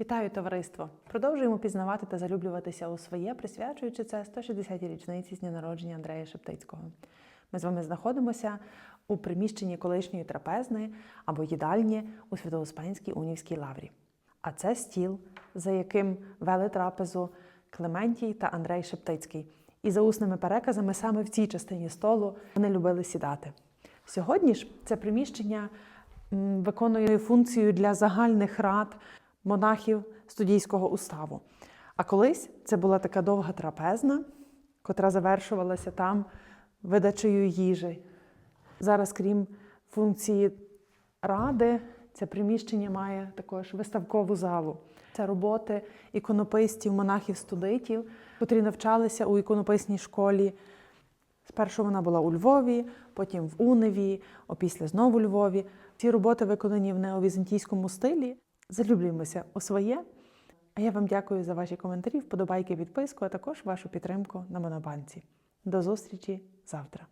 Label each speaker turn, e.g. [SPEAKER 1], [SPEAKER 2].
[SPEAKER 1] Вітаю товариство! Продовжуємо пізнавати та залюблюватися у своє, присвячуючи це 160-й річниці з дня народження Андрея Шептицького. Ми з вами знаходимося у приміщенні колишньої трапезної або їдальні у Свято-Успенській Унівській лаврі. А це стіл, за яким вели трапезу Клементій та Андрей Шептицький. І за усними переказами саме в цій частині столу вони любили сідати. Сьогодні ж це приміщення виконує функцію для загальних рад монахів студійського уставу. А колись це була така довга трапезна, котра завершувалася там видачею їжі. Зараз, крім функції ради, це приміщення має також виставкову залу. Це роботи іконописців, монахів, студитів, котрі навчалися у іконописній школі. Спершу вона була у Львові, потім в Уневі, опісля знову у Львові. Ці роботи виконані в неовізантійському стилі. Залюблюємося у своє. А я вам дякую за ваші коментарі, вподобайки, підписку, а також вашу підтримку на Монобанці. До зустрічі завтра.